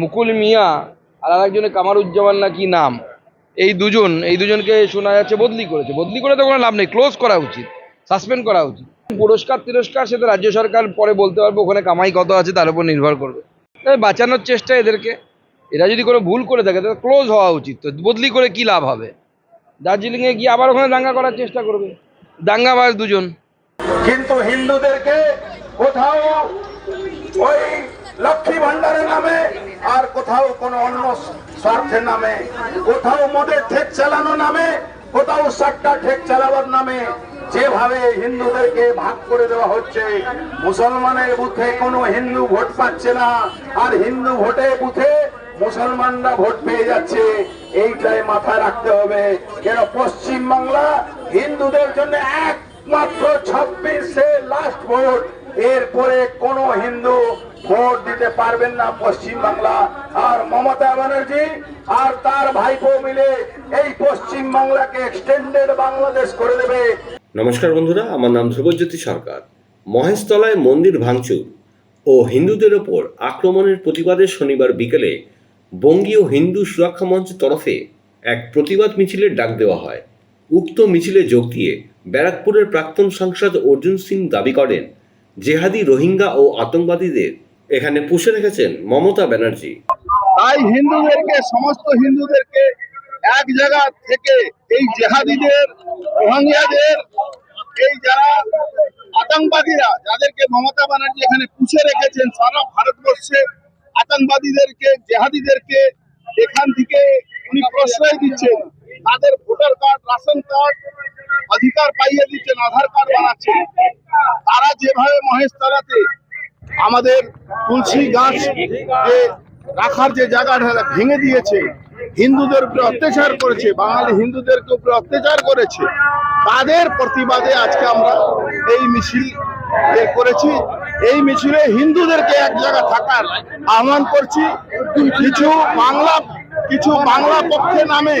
মুকুল মিয়া আর আরেকজনের কামারুজ্জামান না কি নাম। এই দুজন, এই দুজনকে শোনা যাচ্ছে বদলি করেছে। বদলি করে তো কোনো লাভ নেই ক্লোজ করা উচিত সাসপেন্ড করা উচিত। পুরস্কার, তিরস্কার সে তো রাজ্য সরকার পরে বলতে পারবে ওখানে কামাই কত আছে, তার উপর নির্ভর করবে। তাই বাঁচানোর চেষ্টা এদেরকে। এরা যদি কোনো ভুল করে থাকে, তাহলে ক্লোজ হওয়া উচিত। তো বদলি করে কি লাভ হবে? দার্জিলিংয়ে গিয়ে আবার ওখানে দাঙ্গা করার চেষ্টা করবে। দাঙ্গাবাজ দুজন। কিন্তু হিন্দুদেরকে কোথাও ওই লক্ষ্মী ভান্ডারের নামে, আর কোথাও কোনো অন্য স্বার্থের নামে, কোথাও মদের ঠেক চালানো নামে, কোথাও সাতটা ঠেক চালাবার নামে, যেভাবে হিন্দুদেরকে ভাগ করে দেওয়া হচ্ছে, মুসলমানের বুথে কোনো হিন্দু ভোট পাচ্ছে না, আর হিন্দু ভোটে বুথে মুসলমানরা ভোট পেয়ে যাচ্ছে, এইটাই মাথায় রাখতে হবে। কেন পশ্চিম বাংলা হিন্দুদের জন্য একমাত্র ছাব্বিশে লাস্ট ভোট? এরপরে কোন হিন্দু ভোট দিতে পারবেন না পশ্চিম বাংলা আর মমতা ব্যানার্জি আর তার ভাইপো মিলে এই পশ্চিম বাংলাকে এক্সটেন্ডেড বাংলাদেশ করে দেবে। নমস্কার বন্ধুরা, আমার নাম ধ্রুবজ্যোতি সরকার। মহেশতলায় মন্দির ভাঙচুর ও হিন্দুদের ওপর আক্রমণের প্রতিবাদে শনিবার বিকেলে বঙ্গীয় হিন্দু সুরক্ষা মঞ্চ তরফে এক প্রতিবাদ মিছিলের ডাক দেওয়া হয়। উক্ত মিছিলে যোগ দিয়ে ব্যারাকপুরের প্রাক্তন সাংসদ অর্জুন সিং দাবি করেন জেহাদি রোহিঙ্গা ও আতঙ্কবাদীদের এখানে পুষে রেখেছেন মমতা ব্যানার্জি। তাই হিন্দুদেরকে, সমস্ত হিন্দুদেরকে এক জায়গা থেকে এই জেহাদিদের, রোহিঙ্গাদের, এই যারা আতঙ্কবাদীরা, যাদেরকে মমতা ব্যানার্জি এখানে পুষে রেখেছেন সারা ভারতবর্ষে, আতঙ্কবাদীদেরকে, জেহাদিদেরকে এখান থেকে উনি প্রশ্রয় দিচ্ছেন। তাদের ভোটার কার্ড, রাশন কার্ড, অধিকার পাইয়ে দিচ্ছেন, আধার কার্ড বানাচ্ছেন। যেভাবে মহেশতলাতে আমাদের তুলসী গাছ রাখার যে জায়গাটা ভেঙে দিয়েছে, হিন্দুদের উপরে অত্যাচার করেছে, বাঙালি হিন্দুদেরকে উপরে অত্যাচার করেছে, তাদের প্রতিবাদে আজকে আমরা এই মিছিল করেছি। এই মিছিলে হিন্দুদেরকে এক জায়গায় থাকার আহ্বান করছি। কিছু বাংলা কিছু বাংলা পক্ষে নামে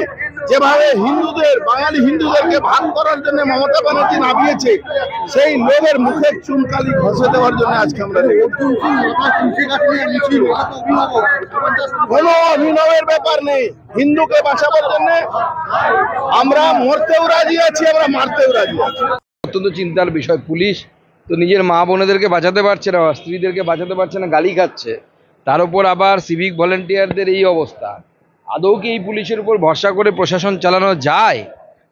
যেভাবে হিন্দুদের, বাঙালি হিন্দুদেরকে ভাগ করার জন্য মমতা ব্যানার্জি নামিয়েছে, সেই লোকের মুখের চুনকালি ঘষে দেওয়ার জন্য আজকে আমরা কোনো অভিনবের ব্যাপার নেই। হিন্দুকে বাঁচাবার জন্য আমরা মরতেও রাজি আছি, আমরা মারতেও রাজি আছি। অত্যন্ত চিন্তার বিষয়, পুলিশ তো নিজের মা বোনেদেরকে বাঁচাতে পারছে না স্ত্রীদেরকে বাঁচাতে পারছে না, গালি খাচ্ছে। তার উপর আবার সিভিক ভলেন্টিয়ারদের এই অবস্থা। আদৌ কি এই পুলিশের উপর ভরসা করে প্রশাসন চালানো যায়?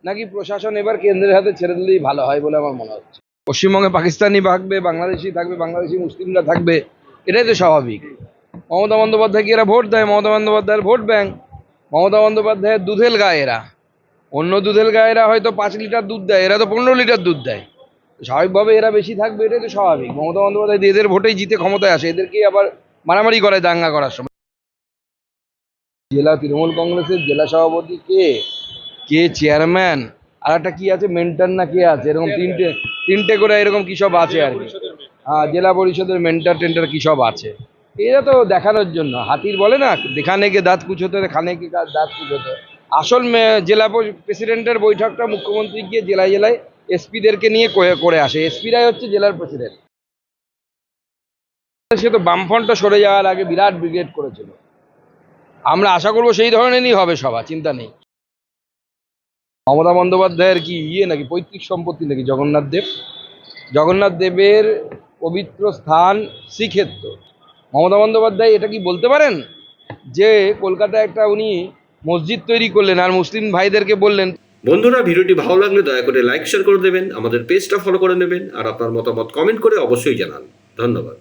নাকি প্রশাসন এবার কেন্দ্রের হাতে ছেড়ে দিলেই ভালো হয় বলে আমার মনে হচ্ছে? পশ্চিমবঙ্গে পাকিস্তানি থাকবে, বাংলাদেশি থাকবে, বাংলাদেশি মুসলিমরা থাকবে, এটাই তো স্বাভাবিক। মমতা বন্দ্যোপাধ্যায়কে এরা ভোট দেয়? মমতা বন্দ্যোপাধ্যায়ের ভোট ব্যাংক। মমতা বন্দ্যোপাধ্যায়ের দুধেল গায়ে এরা অন্য দুধের গায়েরা হয়তো পাঁচ লিটার দুধ দেয়, এরা তো পনেরো লিটার দুধ দেয়। স্বাভাবিকভাবে এরা বেশি থাকবে, এটাই তো স্বাভাবিক। মমতা বন্দ্যোপাধ্যায় এদের ভোটেই জিতে ক্ষমতায় আসে, এদেরকেই আবার মারামারি করে দাঙ্গা করার সময়। জেলা তৃণমূল কংগ্রেসের জেলা সভাপতি কে? কে চেয়ারম্যান? আর একটা কি আছে? মেন্টার না কে আছে? এরকম তিনটে তিনটে করে এরকম কি সব আছে আর কি? হ্যাঁ জেলা পরিষদের মেন্টার টেন্টার কি সব আছে? এরা তো দেখানোর জন্য। হাতির বলে না দেখানে কে দাঁত কুচোতে খানে কে দাঁত কুচোতে। আসল জেলা প্রেসিডেন্টের বৈঠকটা মুখ্যমন্ত্রী গিয়ে জেলায় জেলায় এসপিদেরকে নিয়ে করে- করে আসে। এসপিরাই হচ্ছে জেলার প্রেসিডেন্ট। সে তো বামফ্রন্টটা সরে যাওয়ার আগে বিরাট ব্রিগেড করেছিল। আমরা আশা করব সেই ধরনেরই হবে সভা, চিন্তা নেই। মমতা বন্দ্যোপাধ্যায়ের কি ইয়ে নাকি পৈতৃক সম্পত্তি নাকি জগন্নাথ দেব? জগন্নাথ দেবের পবিত্র স্থান শ্রীক্ষেত্র। মমতা বন্দ্যোপাধ্যায় এটা কি বলতে পারেন? যে কলকাতায় একটা উনি মসজিদ তৈরি করলেন আর মুসলিম ভাইদেরকে বললেন, বন্ধুরা, ভিডিওটি ভালো লাগলে দয়া করে লাইক শেয়ার করে দেবেন, আমাদের পেজটা ফলো করে নেবেন, আর আপনার মতামত কমেন্ট করে অবশ্যই জানান। ধন্যবাদ।